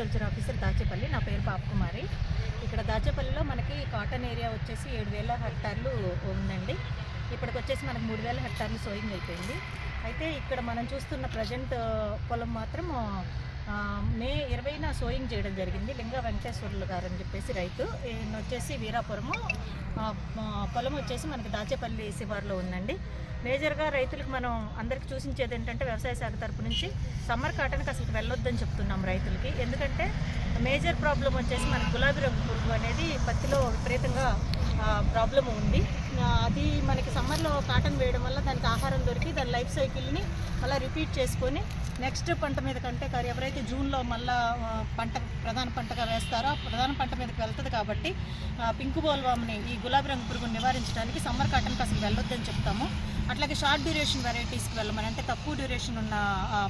Agriculture officer Dachepalli. నా పేరు పాపకుమారి ఇక్కడ దాచేపల్లిలో మనకి కాటన్ ఏరియా వచ్చేసి ఏడు వేల హెక్టార్లు ఉందండి. ఇప్పటికి వచ్చేసి మనకు మూడు వేల హెక్టార్లు సోయింగ్ అయిపోయింది. అయితే ఇక్కడ మనం చూస్తున్న ప్రజెంట్ పొలం మాత్రం మే ఇరవైన సోయింగ్ చేయడం జరిగింది లింగ వెంకటేశ్వర్లు గారు అని చెప్పేసి రైతు. ఈయన వచ్చేసి వీరాపురము. పొలం వచ్చేసి మనకి దాచేపల్లి శివార్లో ఉందండి. మేజర్గా రైతులకు మనం అందరికి చూసించేది ఏంటంటే వ్యవసాయ శాఖ తరపు నుంచి సమ్మర్ కాటన్కి అసలు వెళ్ళొద్దని చెప్తున్నాం రైతులకి. ఎందుకంటే మేజర్ ప్రాబ్లం వచ్చేసి మనకు గులాబీ రంగు పురుగు అనేది పత్తిలో విపరీతంగా ప్రాబ్లం ఉంది. అది మనకి సమ్మర్లో కాటన్ వేయడం వల్ల దానికి ఆహారం దొరికి దాని లైఫ్ సైకిల్ని అలా రిపీట్ చేసుకొని నెక్స్ట్ పంట మీద కంటే కాదు ఎవరైతే జూన్లో మళ్ళా పంట ప్రధాన పంటగా వేస్తారో ప్రధాన పంట మీదకి వెళ్తుంది కాబట్టి పింకు పింక్ బోల్వామ్ని ఈ గులాబీ రంగు పురుగుని నివారించడానికి సమ్మర్ కాటన్కి అసలు వెళ్ళొద్దని చెప్తాము. అట్లాగే షార్ట్ డ్యూరేషన్ వెరైటీస్కి వెళ్ళమని అంటే తక్కువ డ్యూరేషన్ ఉన్న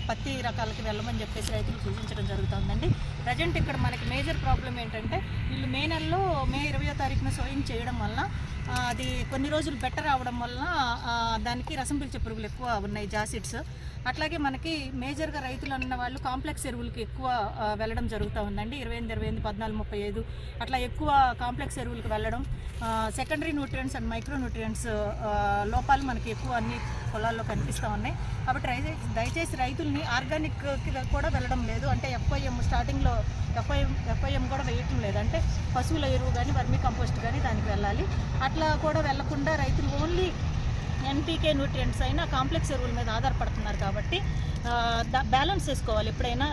పత్తి రకాలకి వెళ్ళమని చెప్పేసి రైతులు సూచించడం జరుగుతుందండి. ప్రజెంట్ ఇక్కడ మనకి మేజర్ ప్రాబ్లం ఏంటంటే వీళ్ళు మే నెలలో మే ఇరవయో తారీఖున సోయింగ్ చేయడం వల్ల అది కొన్ని రోజులు బెటర్ అవడం వలన దానికి రసం పిలిచే పురుగులు ఎక్కువ ఉన్నాయి జాసిడ్స్. అట్లాగే మనకి మేజర్గా రైతులు అన్న వాళ్ళు కాంప్లెక్స్ ఎరువులకి ఎక్కువ వెళ్ళడం జరుగుతూ ఉందండి. ఇరవై ఎనిమిది ఇరవై ఎనిమిది పద్నాలుగు ముప్పై ఐదు అట్లా ఎక్కువ కాంప్లెక్స్ ఎరువులకు వెళ్ళడం. Secondary nutrients and micro nutrients లోపాలు మనకి ఎక్కువ అన్ని పొలాల్లో కనిపిస్తూ ఉన్నాయి. కాబట్టి దయచేసి రైతుల్ని ఆర్గానిక్ కూడా వెళ్ళడం లేదు. అంటే ఎఫ్ఐఎం స్టార్టింగ్లో ఎఫ్ఐఎం ఎఫ్ఐఎం కూడా వేయటం లేదు. అంటే పశువుల ఎరువు కానీ వర్మీ కంపోస్ట్ కానీ దానికి వెళ్ళాలి. అట్లా అట్లా కూడా వెళ్ళకుండా రైతులు ఓన్లీ ఎన్పీకే న్యూట్రియంట్స్ అయినా కాంప్లెక్స్ ఎరువుల మీద ఆధారపడుతున్నారు కాబట్టి బ్యాలెన్స్ చేసుకోవాలి. ఎప్పుడైనా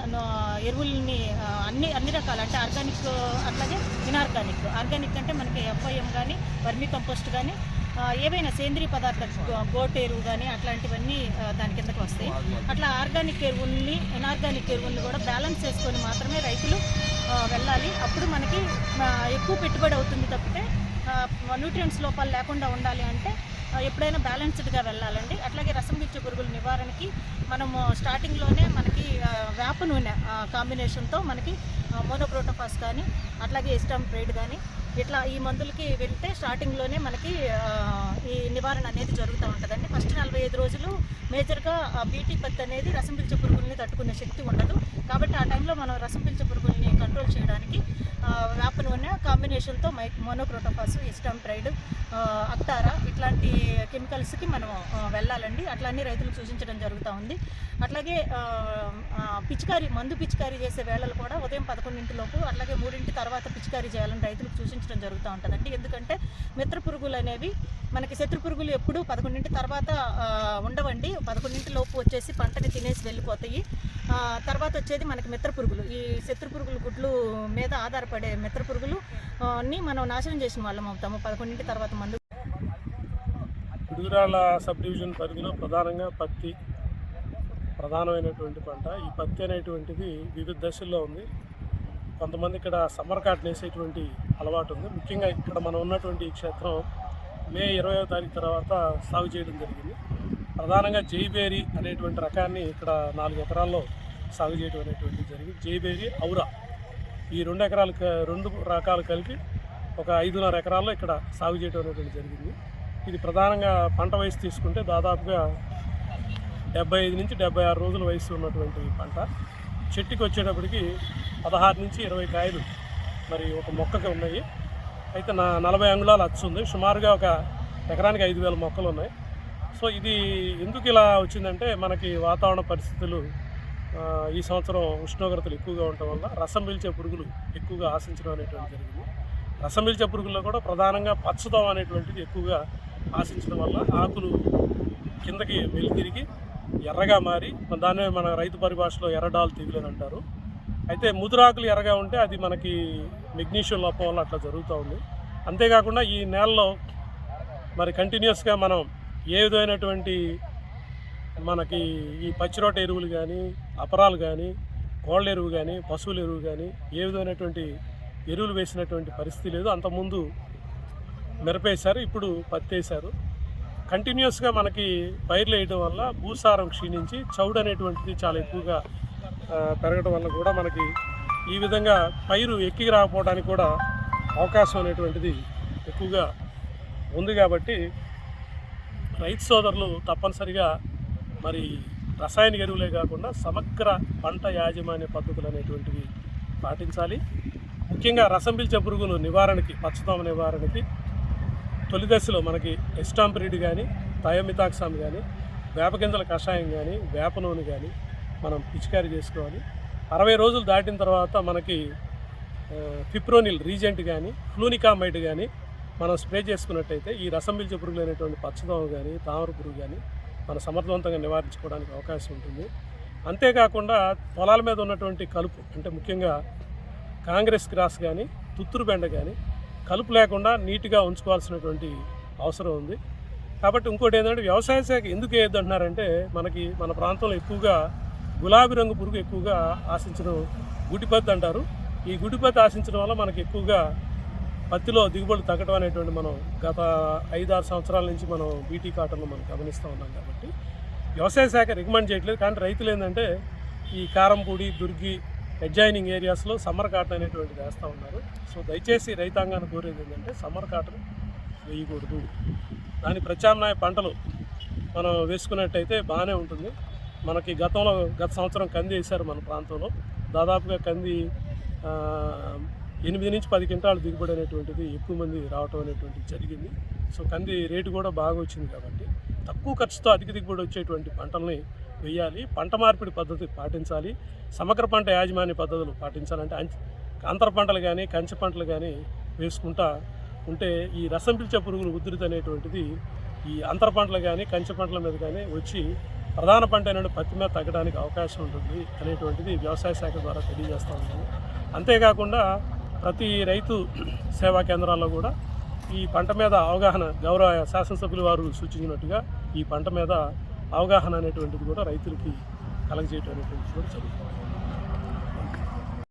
ఎరువుల్ని అన్ని అన్ని రకాలు అంటే ఆర్గానిక్ అట్లాగే ఇనార్గానిక్ ఆర్గానిక్ అంటే మనకి ఎఫ్ఐఎం కానీ వర్మీ కంపోస్ట్ కానీ ఏవైనా సేంద్రీయ పదార్థాలు గో- గోటు ఎరువు కానీ అట్లాంటివన్నీ దాని కిందకు వస్తాయి. అట్లా ఆర్గానిక్ ఎరువుల్ని ఇనార్గానిక్ ఎరువుల్ని కూడా బ్యాలెన్స్ చేసుకొని మాత్రమే రైతులు వెళ్ళాలి. అప్పుడు మనకి ఎక్కువ పెట్టుబడి అవుతుంది తప్పితే న్యూట్రియంట్స్ లోపాలు లేకుండా ఉండాలి అంటే ఎప్పుడైనా బ్యాలెన్స్డ్గా వెళ్ళాలండి. అట్లాగే రసం పిచ్చే పురుగుల నివారణకి మనము స్టార్టింగ్లోనే మనకి వేప నూనె కాంబినేషన్తో మనకి మోనోప్రోటోఫాస్ కానీ అట్లాగే ఎస్టామ్ ప్రైడ్ కానీ ఇట్లా ఈ మందులకి వెళ్తే స్టార్టింగ్లోనే మనకి ఈ నివారణ అనేది జరుగుతూ ఉంటుందండి. ఫస్ట్ నలభై ఐదు రోజులు మేజర్గా బీటీ పత్తి అనేది రసం పిలిచే పురుగుల్ని తట్టుకునే శక్తి ఉండదు. కాబట్టి ఆ టైంలో మనం రసం పిలిచే పురుగుల్ని కంట్రోల్ చేయడానికి వేప కాంబినేషన్తో మై మోనోక్రోటోఫాస్ ఇస్టాంప్రైడ్ ట్రైడ్ అక్తారా ఇట్లాంటి కెమికల్స్కి మనం వెళ్ళాలండి. అట్లా అన్ని రైతులకు సూచించడం జరుగుతూ ఉంది. అట్లాగే పిచికారీ మందు పిచికారీ చేసే వేళలు కూడా ఉదయం పదకొండింటిలోపు అట్లాగే మూడింటి తర్వాత పిచికారీ చేయాలని రైతులకు సూచించడం జరుగుతూ ఉంటుందండి. ఎందుకంటే మిత్ర పురుగులు అనేవి మనకి శత్రు పురుగులు ఎప్పుడు పదకొండింటి తర్వాత ఆ, అండి పదకొండింటి లోపు వచ్చేసి పంటని తినేసి వెళ్ళిపోతాయి. తర్వాత వచ్చేది మనకి మిత్ర పురుగులు. ఈ శత్రు పురుగులు గుడ్లు మీద ఆధారపడే మిత్ర పురుగులు అన్నీ ని మనం నాశనం చేసిన వాళ్ళం అవుతాము. పదకొండింటి తర్వాత మందు. పిడుగురాళ్ళ సబ్ డివిజన్ పరిధిలో ప్రధానంగా పత్తి ప్రధానమైనటువంటి పంట. ఈ పత్తి అనేటువంటిది వివిధ దశల్లో ఉంది. కొంతమంది ఇక్కడ సమ్మర్ కాటన్ వేసేటువంటి అలవాటు ఉంది. ముఖ్యంగా ఇక్కడ మనం ఉన్నటువంటి ఈ క్షేత్రం మే ఇరవయో తారీఖు తర్వాత సాగు చేయడం జరిగింది. ప్రధానంగా జైబేరి అనేటువంటి రకాన్ని ఇక్కడ నాలుగు ఎకరాల్లో సాగు చేయడం అనేటువంటిది జరిగింది. జైబేరి ఔరా ఈ రెండు ఎకరాలు రెండు రకాలు కలిపి ఒక ఐదున్నర ఎకరాల్లో ఇక్కడ సాగు చేయడం అనేటువంటి జరిగింది. ఇది ప్రధానంగా పంట వయసు తీసుకుంటే దాదాపుగా డెబ్బై ఐదు నుంచి డెబ్బై ఆరు రోజుల వయసు ఉన్నటువంటి పంట. చెట్టుకి వచ్చేటప్పటికి పదహారు నుంచి ఇరవై కాయలు మరి ఒక మొక్కకి ఉన్నాయి. అయితే నా నలభై అంగుళాలు అచ్చు ఉంది. సుమారుగా ఒక ఎకరానికి ఐదు వేల మొక్కలు ఉన్నాయి. సో ఇది ఎందుకు ఇలా వచ్చిందంటే మనకి వాతావరణ పరిస్థితులు ఈ సంవత్సరం ఉష్ణోగ్రతలు ఎక్కువగా ఉండటం వల్ల రసం పీల్చే పురుగులు ఎక్కువగా ఆశించడం అనేటువంటి జరిగింది. రసం పీల్చే పురుగుల్లో కూడా ప్రధానంగా పచ్చదం అనేటువంటిది ఎక్కువగా ఆశించడం వల్ల ఆకులు కిందకి వెళ్ళి తిరిగి ఎర్రగా మారి దాన్నే మన రైతు పరిభాషలో ఎర్రడాలు తెగులని అంటారు. అయితే ముదురాకులు ఎర్రగా ఉంటే అది మనకి మెగ్నీషియం లోపం వల్ల అట్లా జరుగుతూ ఉంది. అంతేకాకుండా ఈ నేలలో మరి కంటిన్యూస్గా మనం ఏ విధమైనటువంటి మనకి ఈ పచ్చిరొట్ట ఎరువులు కానీ అపరాలు కానీ కోళ్ళ ఎరువు కానీ పశువుల ఎరువు కానీ ఏ విధమైనటువంటి ఎరువులు వేసినటువంటి పరిస్థితి లేదు. అంతకుముందు మిరపేశారు ఇప్పుడు పత్తి వేశారు కంటిన్యూస్గా మనకి పైర్లు వేయడం వల్ల భూసారం క్షీణించి చౌడు అనేటువంటిది చాలా ఎక్కువగా పెరగడం వల్ల కూడా మనకి ఈ విధంగా పైరు ఎక్కి రాకపోవడానికి కూడా అవకాశం అనేటువంటిది ఎక్కువగా ఉంది కాబట్టి రైతు సోదరులు తప్పనిసరిగా మరి రసాయనిక ఎరువులే కాకుండా సమగ్ర పంట యాజమాన్య పద్ధతులు అనేటువంటివి పాటించాలి. ముఖ్యంగా రసం పీల్చే పురుగులు నివారణకి పచ్చదోమ నివారణకి తొలి దశలో మనకి ఎస్టాంప్రిడ్ కానీ థయోమితాక్సామ్ కానీ వేపగింజల కషాయం కానీ వేప నూనె కానీ మనం పిచికారీ చేసుకోవాలి. అరవై రోజులు దాటిన తర్వాత మనకి ఫిప్రోనిల్ రీజెంట్ కానీ ఫ్లూనికామైడ్ కానీ మనం స్ప్రే చేసుకున్నట్టయితే ఈ రసం పిలిచే పురుగులు అనేటువంటి పచ్చదోమ కానీ తామర పురుగు కానీ మనం సమర్థవంతంగా నివారించుకోవడానికి అవకాశం ఉంటుంది. అంతేకాకుండా పొలాల మీద ఉన్నటువంటి కలుపు అంటే ముఖ్యంగా కాంగ్రెస్ గ్రాస్ కానీ తుత్తురు బెండ కానీ కలుపు లేకుండా నీట్గా ఉంచుకోవాల్సినటువంటి అవసరం ఉంది. కాబట్టి ఇంకోటి ఏంటంటే వ్యవసాయ శాఖ ఎందుకు వేయద్దు మనకి మన ప్రాంతంలో ఎక్కువగా గులాబీ రంగు పురుగు ఎక్కువగా ఆశించడం గుడిపత్తి అంటారు ఈ గుడిపత్తి ఆశించడం వల్ల మనకి ఎక్కువగా పత్తిలో దిగుబడి తగ్గడం అనేటువంటి మనం గత ఐదారు సంవత్సరాల నుంచి మనం బీటీ కాటన్ను మనం గమనిస్తూ ఉన్నాం కాబట్టి వ్యవసాయ శాఖ రికమెండ్ చేయట్లేదు. కానీ రైతులు ఏంటంటే ఈ కారంపూడి దుర్గి అడ్జైనింగ్ ఏరియాస్లో సమ్మర్ కాటన్ అనేటువంటిది వేస్తూ ఉన్నారు. సో దయచేసి రైతాంగాన్ని కోరేది ఏంటంటే సమ్మర్ కాటన్ వేయకూడదు. దాని ప్రత్యామ్నాయ పంటలు మనం వేసుకున్నట్టయితే బాగానే ఉంటుంది. మనకి గతంలో గత సంవత్సరం కంది వేశారు మన ప్రాంతంలో. దాదాపుగా కంది ఎనిమిది నుంచి పది క్వింటాలు దిగుబడి అనేటువంటిది ఎక్కువ మంది రావటం అనేటువంటిది జరిగింది. సో కంది రేటు కూడా బాగా వచ్చింది కాబట్టి తక్కువ ఖర్చుతో అధిక దిగుబడి వచ్చేటువంటి పంటల్ని వేయాలి. పంట మార్పిడి పద్ధతి పాటించాలి. సమగ్ర పంట యాజమాన్య పద్ధతులు పాటించాలంటే అంచ- అంతర పంటలు కానీ కంచె పంటలు కానీ వేసుకుంటా ఉంటే ఈ రసం పిలిచే పురుగులు ఉధృతి అనేటువంటిది ఈ అంతర పంటలు కానీ కంచె పంటల మీద కానీ వచ్చి ప్రధాన పంట అయిన పత్తి మీద తగ్గడానికి అవకాశం ఉంటుంది అనేటువంటిది వ్యవసాయ శాఖ ద్వారా తెలియజేస్తూ ఉంటుంది అంతేకాకుండా ప్రతి రైతు సేవా కేంద్రాల్లో కూడా ఈ పంట మీద అవగాహన గౌరవ శాసనసభ్యులు వారు సూచించినట్టుగా ఈ పంట మీద అవగాహన అనేటువంటిది కూడా రైతులకి కలగజేయటం అనేటువంటిది కూడా జరుగుతుంది.